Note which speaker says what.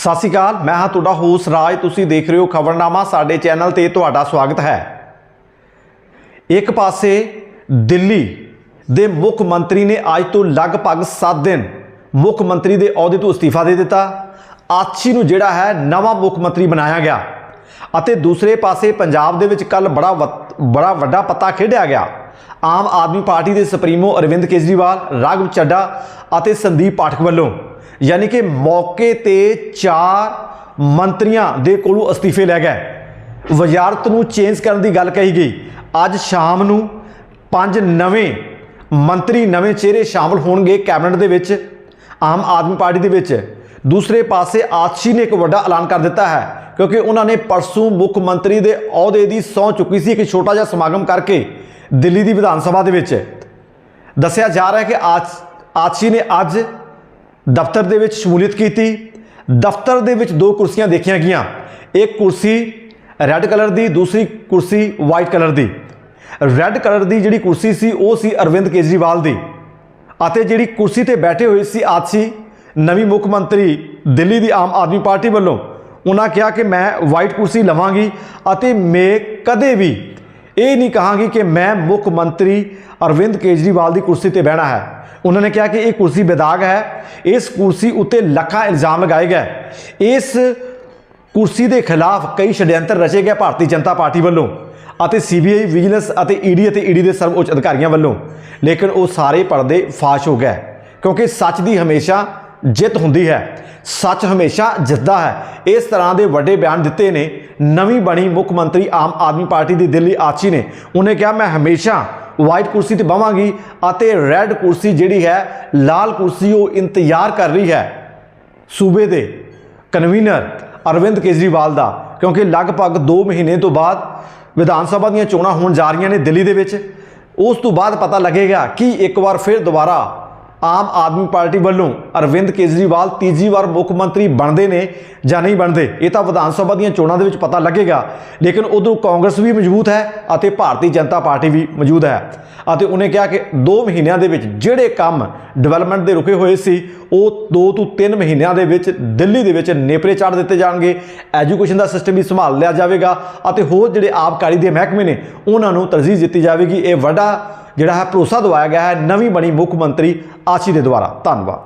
Speaker 1: ਸਤਿ ਸ਼੍ਰੀ ਅਕਾਲ, ਮੈਂ ਹਾਂ ਤੁਹਾਡਾ ਹੋਸ ਰਾਜ, ਤੁਸੀਂ ਦੇਖ ਰਹੇ ਹੋ ਖਬਰਨਾਮਾ, ਸਾਡੇ ਚੈਨਲ ਤੇ ਤੁਹਾਡਾ ਸਵਾਗਤ ਹੈ। ਇੱਕ ਪਾਸੇ ਦਿੱਲੀ ਦੇ ਮੁੱਖ ਮੰਤਰੀ ਨੇ ਅੱਜ ਤੋਂ ਲਗਭਗ 7 ਦਿਨ ਮੁੱਖ ਮੰਤਰੀ ਦੇ ਅਹੁਦੇ ਤੋਂ ਅਸਤੀਫਾ ਦੇ ਦਿੱਤਾ। ਆਛੀ ਨੂੰ ਜਿਹੜਾ ਹੈ ਨਵਾਂ ਮੁੱਖ ਮੰਤਰੀ ਬਣਾਇਆ ਗਿਆ ਅਤੇ ਦੂਸਰੇ ਪਾਸੇ ਪੰਜਾਬ ਦੇ ਵਿੱਚ ਕੱਲ ਬੜਾ ਵਤ- ਬੜਾ ਵੱਡਾ ਪੱਤਾ ਖੇਡਿਆ ਗਿਆ। ਆਮ ਆਦਮੀ ਪਾਰਟੀ ਦੇ ਸੁਪਰੀਮੋ ਅਰਵਿੰਦ ਕੇਜਰੀਵਾਲ, ਰਾਘਵ ਚੱਡਾ ਅਤੇ ਸੰਦੀਪ ਪਾਠਕ ਵੱਲੋਂ ਯਾਨੀ ਕਿ ਮੌਕੇ ਤੇ ਚਾਰ ਮੰਤਰੀਆਂ ਦੇ ਕੋਲੋਂ ਅਸਤੀਫੇ ਲੈ ਗਏ। ਵਜ਼ਾਰਤ ਨੂੰ ਚੇਂਜ ਕਰਨ ਦੀ ਗੱਲ ਕਹੀ ਗਈ। ਅੱਜ ਸ਼ਾਮ ਨੂੰ ਪੰਜ ਨਵੇਂ ਮੰਤਰੀ ਨਵੇਂ ਚਿਹਰੇ ਸ਼ਾਮਲ ਹੋਣਗੇ ਕੈਬਨਿਟ ਦੇ ਵਿੱਚ, ਆਮ ਆਦਮੀ ਪਾਰਟੀ ਦੇ ਵਿੱਚ। ਦੂਸਰੇ ਪਾਸੇ ਆਤਸ਼ੀ ਨੇ ਇੱਕ ਵੱਡਾ ਐਲਾਨ ਕਰ ਦਿੱਤਾ ਹੈ, ਕਿਉਂਕਿ ਉਹਨਾਂ ਨੇ ਪਰਸੋਂ ਮੁੱਖ ਮੰਤਰੀ ਦੇ ਅਹੁਦੇ ਦੀ ਸਹੁੰ ਚੁੱਕੀ ਸੀ ਇੱਕ ਛੋਟਾ ਜਿਹਾ ਸਮਾਗਮ ਕਰਕੇ ਦਿੱਲੀ ਦੀ ਵਿਧਾਨ ਸਭਾ ਦੇ ਵਿੱਚ। ਦੱਸਿਆ ਜਾ ਰਿਹਾ ਹੈ ਕਿ ਆਜ ਆਤਸ਼ੀ ਨੇ ਅੱਜ ਦਫ਼ਤਰ ਦੇ ਵਿੱਚ ਸ਼ਮੂਲੀਅਤ ਕੀਤੀ। ਦਫ਼ਤਰ ਦੇ ਵਿੱਚ ਦੋ ਕੁਰਸੀਆਂ ਦੇਖੀਆਂ ਗਈਆਂ। ਇੱਕ ਕੁਰਸੀ ਰੈੱਡ ਕਲਰ ਦੀ, ਦੂਸਰੀ ਕੁਰਸੀ ਵਾਈਟ ਕਲਰ ਦੀ। ਰੈੱਡ ਕਲਰ ਦੀ ਜਿਹੜੀ ਕੁਰਸੀ ਸੀ, ਉਹ ਸੀ ਅਰਵਿੰਦ ਕੇਜਰੀਵਾਲ ਦੀ। ਅਤੇ ਜਿਹੜੀ ਕੁਰਸੀ ਤੇ ਬੈਠੇ ਹੋਏ ਸੀ ਆਤਸ਼ੀ ਨਵੀਂ ਮੁੱਖ ਮੰਤਰੀ ਦਿੱਲੀ ਦੀ ਆਮ ਆਦਮੀ ਪਾਰਟੀ ਵੱਲੋਂ, ਉਹਨਾਂ ਕਿਹਾ ਕਿ ਮੈਂ ਵਾਈਟ ਕੁਰਸੀ ਲਵਾਂਗੀ ਅਤੇ ਮੈਂ ਕਦੇ ਵੀ ਇਹ ਨਹੀਂ ਕਹਾਂਗੀ ਕਿ ਮੈਂ ਮੁੱਖ ਮੰਤਰੀ ਅਰਵਿੰਦ ਕੇਜਰੀਵਾਲ ਦੀ ਕੁਰਸੀ ਤੇ ਬਹਿਣਾ ਹੈ। ਉਹਨਾਂ ਨੇ ਕਿਹਾ ਕਿ ਇਹ ਕੁਰਸੀ ਬੇਦਾਗ ਹੈ। ਇਸ ਕੁਰਸੀ ਉੱਤੇ ਲੱਖਾਂ ਇਲਜ਼ਾਮ ਲਗਾਏ ਗਏ। ਇਸ ਕੁਰਸੀ ਦੇ ਖਿਲਾਫ ਕਈ ਛੜਯੰਤਰ ਰਚੇ ਗਏ ਭਾਰਤੀ ਜਨਤਾ ਪਾਰਟੀ ਵੱਲੋਂ ਅਤੇ ਸੀਬੀਆਈ, ਵਿਜੀਲੈਂਸ ਅਤੇ ਈਡੀ ਅਤੇ ਈਡੀ ਦੇ ਸਰਵਉੱਚ ਅਧਿਕਾਰੀਆਂ ਵੱਲੋਂ। ਲੇਕਿਨ ਉਹ ਸਾਰੇ ਪਰਦੇ ਫਾਸ਼ ਹੋ ਗਏ, ਕਿਉਂਕਿ ਸੱਚ ਦੀ ਹਮੇਸ਼ਾ ਜਿੱਤ ਹੁੰਦੀ ਹੈ। ਸੱਚ ਹਮੇਸ਼ਾ ਜਿੱਤਦਾ ਹੈ। ਇਸ ਤਰ੍ਹਾਂ ਦੇ ਵੱਡੇ ਬਿਆਨ ਦਿੱਤੇ ਨੇ ਨਵੀਂ ਬਣੀ ਮੁੱਖ ਮੰਤਰੀ ਆਮ ਆਦਮੀ ਪਾਰਟੀ ਦੀ ਦਿੱਲੀ ਆਚੀ ਨੇ। ਉਹਨੇ ਕਿਹਾ, ਮੈਂ ਹਮੇਸ਼ਾ ਵਾਈਟ ਕੁਰਸੀ ਤੇ ਬਵਾਂਗੀ ਅਤੇ ਰੈੱਡ ਕੁਰਸੀ ਜਿਹੜੀ ਹੈ, ਲਾਲ ਕੁਰਸੀ ਉਹ ਇੰਤਜ਼ਾਰ ਕਰ ਰਹੀ ਹੈ। ਸੂਬੇ ਦੇ ਕਨਵੀਨਰ ਅਰਵਿੰਦ ਕੇਜਰੀਵਾਲ ਦਾ, ਕਿਉਂਕਿ ਲਗਭਗ 2 ਮਹੀਨੇ ਤੋਂ ਬਾਅਦ ਵਿਧਾਨ ਸਭਾ ਦੀਆਂ ਚੋਣਾਂ ਹੋਣ ਜਾ ਰਹੀਆਂ ਨੇ ਦਿੱਲੀ ਦੇ ਵਿੱਚ। ਉਸ ਤੋਂ ਬਾਅਦ ਪਤਾ ਲੱਗੇਗਾ ਕਿ ਇੱਕ ਵਾਰ ਫਿਰ ਦੁਬਾਰਾ ਆਮ ਆਦਮੀ ਪਾਰਟੀ ਵੱਲੋਂ ਅਰਵਿੰਦ ਕੇਜਰੀਵਾਲ ਤੀਜੀ ਵਾਰ ਮੁੱਖ ਮੰਤਰੀ ਬਣਦੇ ਨੇ ਜਾਂ ਨਹੀਂ ਬਣਦੇ, ਇਹ ਤਾਂ ਵਿਧਾਨ ਸਭਾ ਦੀਆਂ ਚੋਣਾਂ ਦੇ ਵਿੱਚ ਪਤਾ ਲੱਗੇਗਾ। ਲੇਕਿਨ ਉਧਰੋਂ ਕਾਂਗਰਸ ਵੀ ਮੌਜੂਦ ਹੈ ਅਤੇ ਭਾਰਤੀ ਜਨਤਾ ਪਾਰਟੀ ਵੀ ਮੌਜੂਦ ਹੈ। ਅਤੇ ਉਹਨੇ ਕਿਹਾ ਕਿ 2 ਮਹੀਨਿਆਂ ਦੇ ਵਿੱਚ ਜਿਹੜੇ ਕੰਮ ਡਿਵੈਲਪਮੈਂਟ ਦੇ ਰੁਕੇ ਹੋਏ ਸੀ, ਉਹ 2 ਤੋਂ 3 ਮਹੀਨਿਆਂ ਦੇ ਵਿੱਚ ਦਿੱਲੀ ਦੇ ਵਿੱਚ ਨੇਪਰੇ ਚਾੜ ਦਿੱਤੇ ਜਾਣਗੇ। ਐਜੂਕੇਸ਼ਨ ਦਾ ਸਿਸਟਮ ਵੀ ਸੰਭਾਲ ਲਿਆ ਜਾਵੇਗਾ ਅਤੇ ਹੋਰ ਜਿਹੜੇ ਆਬਕਾਰੀ ਦੇ ਮਹਿਕਮੇ ਨੇ, ਉਹਨਾਂ ਨੂੰ ਤਰਜੀਹ ਦਿੱਤੀ ਜਾਵੇਗੀ। ਇਹ ਵੱਡਾ ਜਿਹੜਾ ਹੈ ਭਰੋਸਾ ਦਵਾਇਆ ਗਿਆ ਹੈ ਨਵੀਂ ਬਣੀ ਮੁੱਖ ਮੰਤਰੀ ਆਸ਼ੀ ਦੇ ਦੁਆਰਾ। ਧੰਨਵਾਦ।